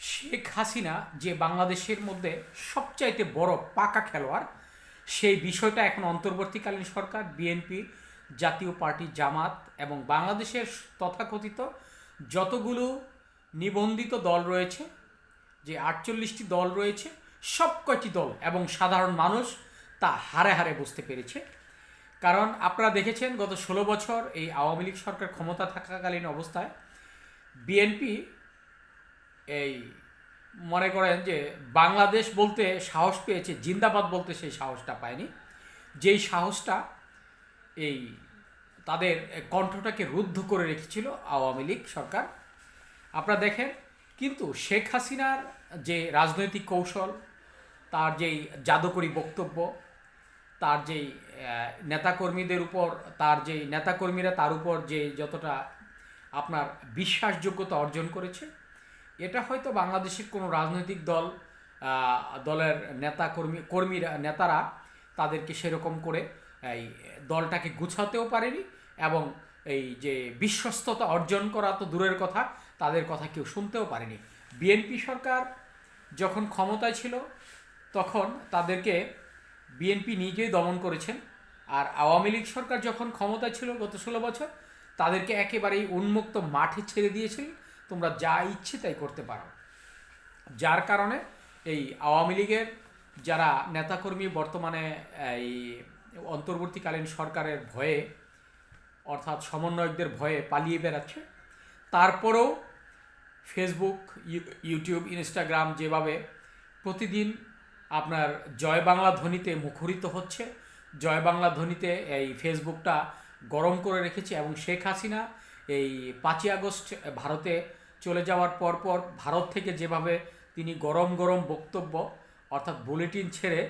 শেখ হাসিনা যে বাংলাদেশের মধ্যে সবচাইতে বড় পাকা খেলোয়াড়, সেই বিষয়টা এখন অন্তর্বর্তীকালীন সরকার বিএনপি জাতীয় পার্টি, জামাত এবং বাংলাদেশের তথাকথিত যতগুলো নিবন্ধিত দল রয়েছে, যে আটচল্লিশটি দল রয়েছে সব কয়টি দল এবং সাধারণ মানুষ তা হারে হারে বুঝতে পেরেছে। কারণ আপনারা দেখেছেন গত ষোলো বছর এই আওয়ামী লীগ সরকার ক্ষমতা থাকাকালীন অবস্থায় বিএনপি এই মনে করেন যে বাংলাদেশ বলতে সাহস পেয়েছে, জিন্দাবাদ বলতে সেই সাহসটা পায়নি। যেই সাহসটা এই তাদের কণ্ঠটাকে রুদ্ধ করে রেখেছিল আওয়ামী লীগ সরকার। আপনারা দেখেন, কিন্তু শেখ হাসিনার যে রাজনৈতিক কৌশল, তার যেই জাদুকরী বক্তব্য, তার যেই নেতাকর্মীদের উপর, তার যেই নেতাকর্মীরা তার উপর যে যতটা আপনার বিশ্বাসযোগ্যতা অর্জন করেছে এটা হয়তো বাংলাদেশের কোনো রাজনৈতিক দল দলের নেতা কর্মী, কর্মীরা, নেতারা তাদেরকে সেরকম করে এই দলটাকে গুছাতেও পারেনি এবং এই যে বিশ্বস্ততা অর্জন করা তো দূরের কথা, তাদের কথা কেউ শুনতেও পারেনি। বিএনপি সরকার যখন ক্ষমতায় ছিল, তখন তাদেরকে বিএনপি নিজেই দমন করেছেন। আর আওয়ামী লীগ সরকার যখন ক্ষমতায় ছিল গত ষোলো বছর, তাদেরকে একেবারেই উন্মুক্ত মাঠে ছেড়ে দিয়েছিলেন। তোমরা যা ইচ্ছে তাই করতে পারো। যার কারণে এই আওয়ামী লীগের যারা নেতাকর্মী বর্তমানে, এই অন্তর্বর্তীকালীন সরকারের ভয়ে, অর্থাৎ সমন্বয়কদের ভয়ে পালিয়ে বেড়াচ্ছে, তারপরেও ফেসবুক ইউ- ইউটিউব ইনস্টাগ্রাম যেভাবে প্রতিদিন আপনার জয় বাংলা ধ্বনিতে মুখরিত হচ্ছে, জয় বাংলা ধ্বনিতে এই ফেসবুকটা গরম করে রেখেছে এবং শেখ হাসিনা এই পাঁচই আগস্ট ভারতে চলে যাওয়ার পর পর ভারত থেকে যেভাবে তিনি গরম গরম বক্তব্য, অর্থাৎ বুলেটিন ছেড়ে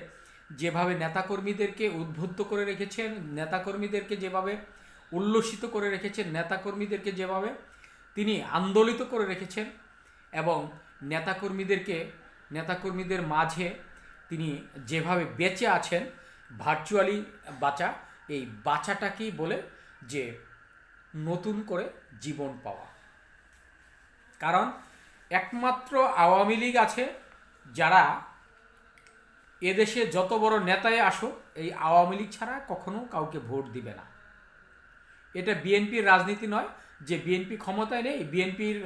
যেভাবে নেতাকর্মীদেরকে উদ্বুদ্ধ করে রেখেছেন, নেতাকর্মীদেরকে যেভাবে উল্লসিত করে রেখেছেন, নেতাকর্মীদেরকে যেভাবে তিনি আন্দোলিত করে রেখেছেন এবং নেতাকর্মীদেরকে, নেতাকর্মীদের মাঝে তিনি যেভাবে বেঁচে আছেন ভার্চুয়ালি বাঁচা, এই বাঁচাটাকেই বলে যে নতুন করে জীবন পাওয়া। কারণ একমাত্র আওয়ামী লীগ আছে যারা এদেশে যত বড় নেতায় আসুক, এই আওয়ামী লীগ ছাড়া কখনো কাউকে ভোট দিবে না। এটা বিএনপির রাজনীতি নয় যে বিএনপি ক্ষমতায় নেই, বিএনপির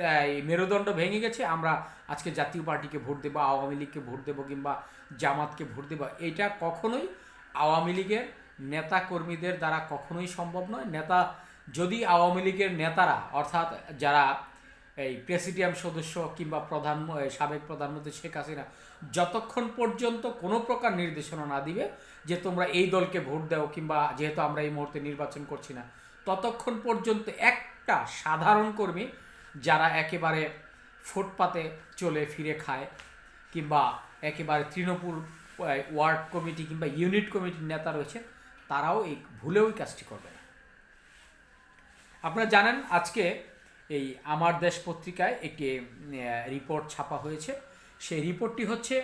মেরুদণ্ড ভেঙে গেছে, আমরা আজকে জাতীয় পার্টিকে ভোট দেবো, আওয়ামী লীগকে ভোট দেবো কিংবা জামাতকে ভোট দেবো। এটা কখনোই আওয়ামী লীগের নেতা কর্মীদের দ্বারা কখনোই সম্ভব নয়। নেতা যদি আওয়ামী লীগের নেতারা, অর্থাৎ যারা এই প্রেসিডিয়াম সদস্য কিংবা প্রধান সাবেক প্রধানমন্ত্রী শেখ হাসিনা, যতক্ষণ পর্যন্ত কোনো প্রকার নির্দেশনা না দিবে যে তোমরা এই দলকে ভোট দাও কিংবা যেহেতু আমরা এই মুহূর্তে নির্বাচন করছি না, ততক্ষণ পর্যন্ত একটা সাধারণ কর্মী যারা একেবারে ফুটপাতে চলে ফিরে খায় কিংবা একেবারে তৃণমূল ওয়ার্ড কমিটি কিংবা ইউনিট কমিটির নেতা রয়েছে, তারাও এই ভুলেও কাজটি করবে না। আপনারা জানেন আজকে এই আমার দেশ পত্রিকায় একটি রিপোর্ট ছাপা হয়েছে। সেই রিপোর্টটি হচ্ছে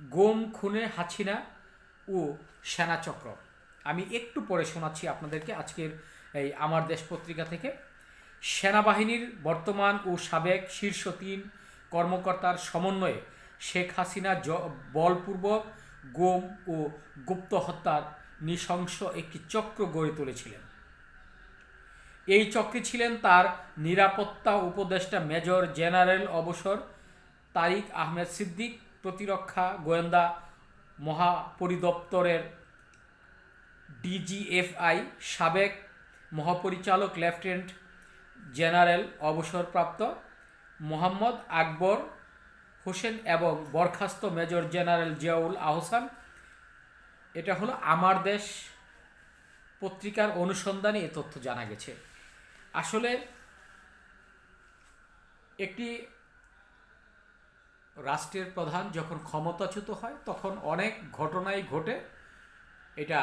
গোম, খুনে হাসিনা ও সেনাচক্র আমি একটু পরে শোনাচ্ছি আপনাদেরকে আজকের এই আমার দেশ পত্রিকা থেকে। সেনাবাহিনীর বর্তমান ও সাবেক শীর্ষ তিন কর্মকর্তার সমন্বয়ে শেখ হাসিনা বলপূর্বক গোম ও গুপ্ত হত্যার নৃশংস একটি চক্র গড়ে তুলেছিলেন। এই চক্রে ছিলেন তার নিরাপত্তা উপদেষ্টা মেজর জেনারেল অবসর তারিক আহমেদ সিদ্দিক, প্রতিরক্ষা গোয়েন্দা মহাপরিদপ্তরের ডিজিএফআই সাবেক মহাপরিচালক লেফটেন্যান্ট জেনারেল অবসরপ্রাপ্ত মোহাম্মদ আকবর হোসেন এবং বরখাস্ত মেজর জেনারেল জিয়াউল আহসান। এটা হলো আমার দেশ পত্রিকার অনুসন্ধানে এ তথ্য জানা গেছে। আসলে একটি রাষ্ট্রের প্রধান যখন ক্ষমতাচ্যুত হয়, তখন অনেক ঘটনাই ঘটে। এটা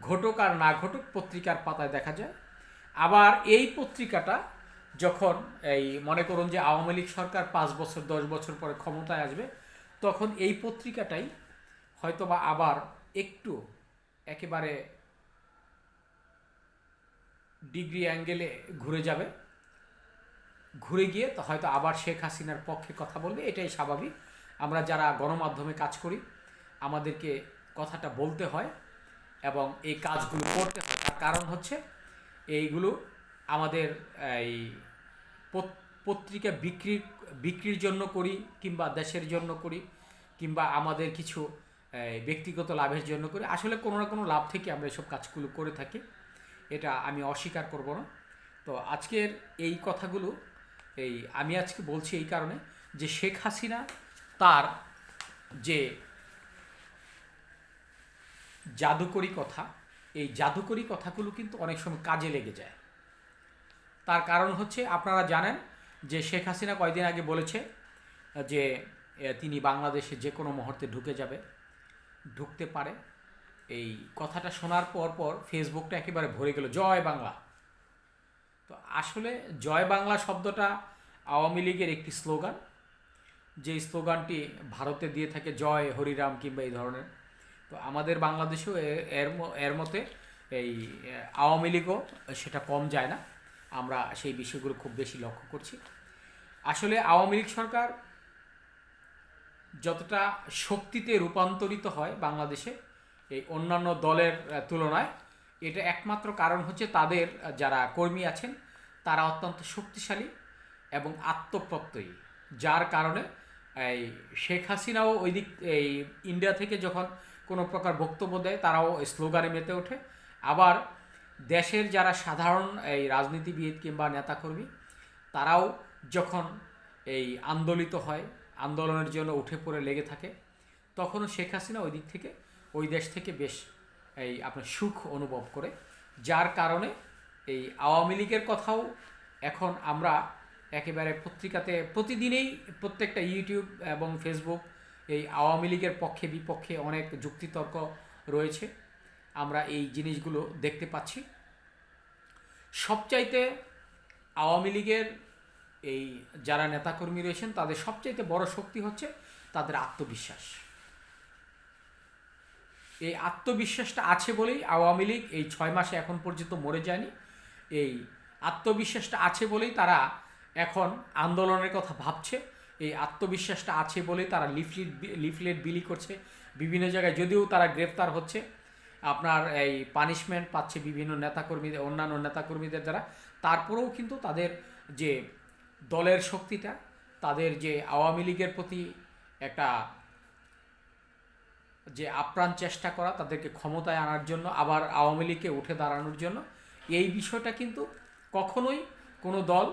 ঘটুক আর না ঘটুক, পত্রিকার পাতায় দেখা যায়। আবার এই পত্রিকাটা যখন এই মনে করুন যে আওয়ামী লীগ সরকার পাঁচ বছর, দশ বছর পরে ক্ষমতায় আসবে, তখন এই পত্রিকাটাই হয়তোবা আবার একটু একেবারে ডিগ্রি অ্যাঙ্গেলে ঘুরে যাবে। ঘুরে গিয়ে তো হয়তো আবার শেখ হাসিনার পক্ষে কথা বলবে, এটাই স্বাভাবিক। আমরা যারা গণমাধ্যমে কাজ করি, আমাদেরকে কথাটা বলতে হয় এবং এই কাজগুলো করতে হয়। তার কারণ হচ্ছে এইগুলো আমাদের এই পত্রিকা বিক্রি, বিক্রির জন্য করি কিংবা দেশের জন্য করি কিংবা আমাদের কিছু ব্যক্তিগত লাভের জন্য করি। আসলে কোনো না কোনো লাভ থেকে আমরা এসব কাজগুলো করে থাকি। এটা আমি অস্বীকার করব না। তো আজকের এই কথাগুলো, এই আমি আজকে বলছি এই কারণে যে শেখ হাসিনা তার যে জাদুকরি কথা, এই জাদুকরি কথাগুলো কিন্তু অনেক সময় কাজে লেগে যায়। তার কারণ হচ্ছে আপনারা জানেন যে শেখ হাসিনা কয়দিন আগে বলেছে যে তিনি বাংলাদেশে যে কোনো মুহূর্তে ঢুকে যাবে, ঢুকতে পারে। এই কথাটা শোনার পর পর ফেসবুকটা একেবারে ভরে গেল, জয় বাংলা। তো আসলে জয় বাংলা শব্দটা আওয়ামী লীগের একটি স্লোগান, যে স্লোগানটি ভারতে দিয়ে থাকে জয়, হরিরাম কিংবা এই ধরনের। তো আমাদের বাংলাদেশেও এর এর মতে এই আওয়ামী লীগও সেটা কম যায় না। আমরা সেই বিষয়গুলো খুব বেশি লক্ষ্য করছি। আসলে আওয়ামী লীগ সরকার যতটা শক্তিতে রূপান্তরিত হয় বাংলাদেশে এই অন্যান্য দলের তুলনায়। এটা একমাত্র কারণ হচ্ছে তাদের যারা কর্মী আছেন, তারা অত্যন্ত শক্তিশালী এবং আত্মপ্রত্যয়ী। যার কারণে, এই শেখ হাসিনাও ওই দিক, এই ইন্ডিয়া থেকে যখন কোনো প্রকার বক্তব্য দেয়, তারাও স্লোগানে মেতে ওঠে। আবার দেশের যারা সাধারণ, এই রাজনীতিবিদ কিংবা নেতাকর্মী, তারাও যখন এই আন্দোলিত হয়, আন্দোলনের জন্য উঠে পড়ে লেগে থাকে, তখনও শেখ হাসিনা ওই দিক থেকে ওই দেশ থেকে বেশ এই আপনার সুখ অনুভব করে, যার কারণে এই আওয়ামী লীগের কথাও এখন আমরা একেবারে পত্রিকাতে প্রতিদিনেই প্রত্যেকটা ইউটিউব এবং ফেসবুক এই আওয়ামী লীগের পক্ষে বিপক্ষে অনেক যুক্তিতর্ক রয়েছে। আমরা এই জিনিসগুলো দেখতে পাচ্ছি। সবচাইতে আওয়ামী লীগের এই যারা নেতাকর্মী রয়েছেন, তাদের সবচাইতে বড় শক্তি হচ্ছে তাদের আত্মবিশ্বাস। এই আত্মবিশ্বাসটা আছে বলেই আওয়ামী লীগ এই ছয় মাসে এখন পর্যন্ত মরে যায়নি। এই আত্মবিশ্বাসটা আছে বলেই তারা এখন আন্দোলনের কথা ভাবছে। এই আত্মবিশ্বাসটা আছে বলেই তারা লিফলেট লিফলেট বিলি করছে বিভিন্ন জায়গায়। যদিও তারা গ্রেফতার হচ্ছে। আপনার এই পানিশমেন্ট পাচ্ছে বিভিন্ন নেতাকর্মীদের, অন্যান্য নেতাকর্মীদের দ্বারা। তারপরেও কিন্তু তাদের যে দলের শক্তিটা, তাদের যে আওয়ামী লীগের প্রতি একটা যে আপ্রাণ চেষ্টা করা, তাদেরকে ক্ষমতায় আনার জন্য, আবার আওয়ামী লীগকে উঠে দাঁড়ানোর জন্য, এই বিষয়টা কিন্তু কখনোই কোনো দল,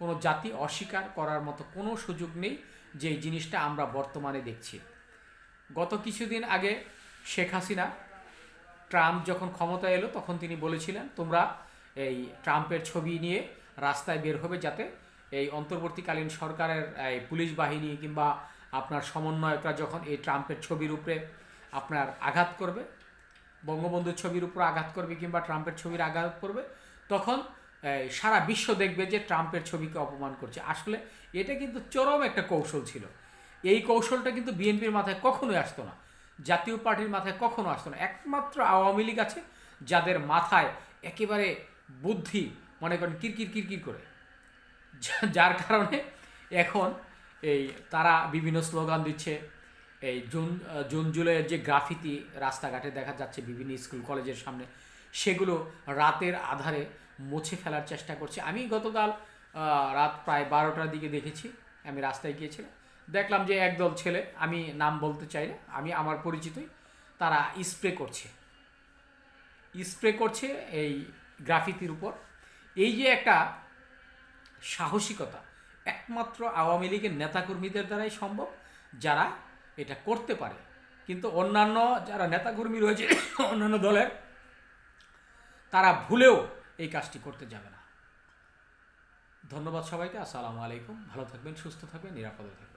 কোনো জাতি অস্বীকার করার মতো কোনো সুযোগ নেই যে জিনিসটা আমরা বর্তমানে দেখছি। গত কিছুদিন আগে শেখ হাসিনা, ট্রাম্প যখন ক্ষমতায় এলো, তখন তিনি বলেছিলেন, তোমরা এই ট্রাম্পের ছবি নিয়ে রাস্তায় বের হবে যাতে এই অন্তর্বর্তীকালীন সরকারের, এই পুলিশ বাহিনী কিংবা আপনার সমন্বয়করা যখন এই ট্রাম্পের ছবির উপরে আপনার আঘাত করবে, বঙ্গবন্ধুর ছবির উপর আঘাত করবে কিংবা ট্রাম্পের ছবির আঘাত করবে, তখন সারা বিশ্ব দেখবে যে ট্রাম্পের ছবিকে অপমান করছে। আসলে এটা কিন্তু চরম একটা কৌশল ছিল। এই কৌশলটা কিন্তু বিএনপির মাথায় কখনোই আসতো না। জাতীয় পার্টির মাথায় কখনো আসতো না। একমাত্র আওয়ামী লীগ আছে যাদের মাথায় একেবারে বুদ্ধি, মনে করেন কিরকির কিরকির করে। যার কারণে এখন এই তারা বিভিন্ন স্লোগান দিচ্ছে। এই জুন জুন, জুলাইয়ের যে গ্রাফিতি রাস্তাঘাটে দেখা যাচ্ছে বিভিন্ন স্কুল, কলেজের সামনে, সেগুলো রাতের আধারে মুছে ফেলার চেষ্টা করছে। আমি গতকাল রাত প্রায় বারোটার দিকে দেখেছি। আমি রাস্তায় গিয়েছিলাম। দেখলাম যে একদল ছেলে, আমি নাম বলতে চাই না, আমি আমার পরিচিতই, তারা স্প্রে করছে। স্প্রে করছে এই গ্রাফিতির উপর। এই যে একটা সাহসিকতা একমাত্র আওয়ামী লীগের নেতাকর্মীদের দ্বারাই সম্ভব যারা এটা করতে পারে। কিন্তু অন্যান্য যারা নেতাকর্মী রয়েছে, অন্যান্য দলের, তারা ভুলেও এই কাজটি করতে যাবে না। ধন্যবাদ সবাইকে, আসসালামু আলাইকুম, ভালো থাকবেন, সুস্থ থাকবেন, নিরাপদে থাকবেন।